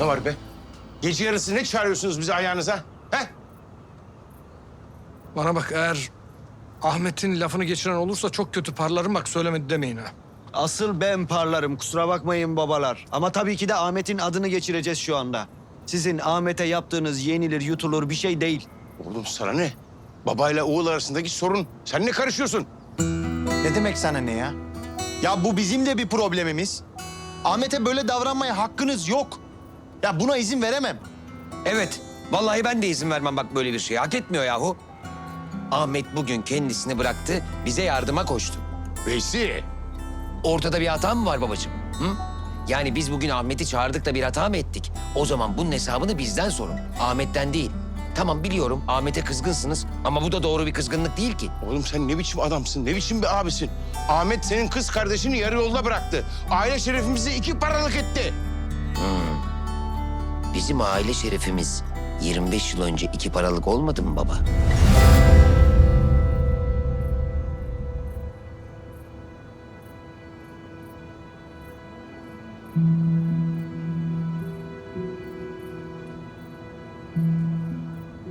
Ne var be? Gece yarısı ne çağırıyorsunuz bizi ayağınıza? He? Bana bak eğer Ahmet'in lafını geçiren olursa çok kötü parlarım bak söylemedi demeyin ha. Asıl ben parlarım kusura bakmayın babalar. Ama tabii ki de Ahmet'in adını geçireceğiz şu anda. Sizin Ahmet'e yaptığınız yenilir yutulur bir şey değil. Oğlum sana ne? Babayla oğul arasındaki sorun. Sen ne karışıyorsun? Ne demek sana ne ya? Ya bu bizim de bir problemimiz. Ahmet'e böyle davranmaya hakkınız yok. Ya buna izin veremem. Evet. Vallahi ben de izin vermem bak böyle bir şey. Hak etmiyor yahu. Ahmet bugün kendisini bıraktı, bize yardıma koştu. Veysi. Ortada bir hata mı var babacığım? Hı? Yani biz bugün Ahmet'i çağırdık da bir hata mı ettik? O zaman bunun hesabını bizden sorun. Ahmet'ten değil. Tamam biliyorum Ahmet'e kızgınsınız ama bu da doğru bir kızgınlık değil ki. Oğlum sen ne biçim adamsın? Ne biçim bir abisin? Ahmet senin kız kardeşini yarı yolda bıraktı. Aile şerefimizi iki paralık etti. Bizim aile şerefimiz 25 yıl önce iki paralık olmadı mı baba?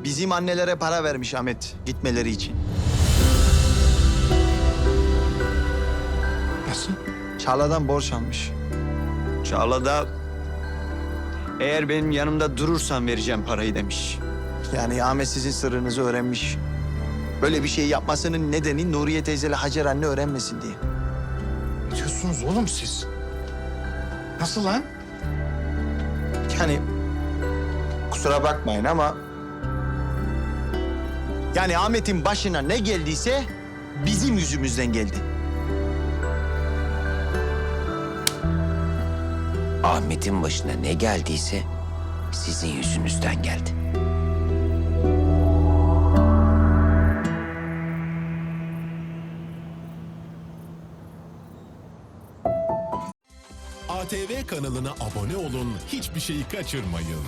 Bizim annelere para vermiş Ahmet gitmeleri için. Nasıl? Çağla'dan borç almış. Çağla da eğer benim yanımda durursan vereceğim parayı demiş. Yani Ahmet sizin sırrınızı öğrenmiş. Böyle bir şey yapmasının nedeni Nuriye teyzeyle Hacer anne öğrenmesin diye. Ne diyorsunuz oğlum siz? Nasıl lan? Yani kusura bakmayın ama... Yani Ahmet'in başına ne geldiyse bizim yüzümüzden geldi. Ahmet'in başına ne geldiyse sizin yüzünüzden geldi. ATV kanalına abone olun, hiçbir şeyi kaçırmayın.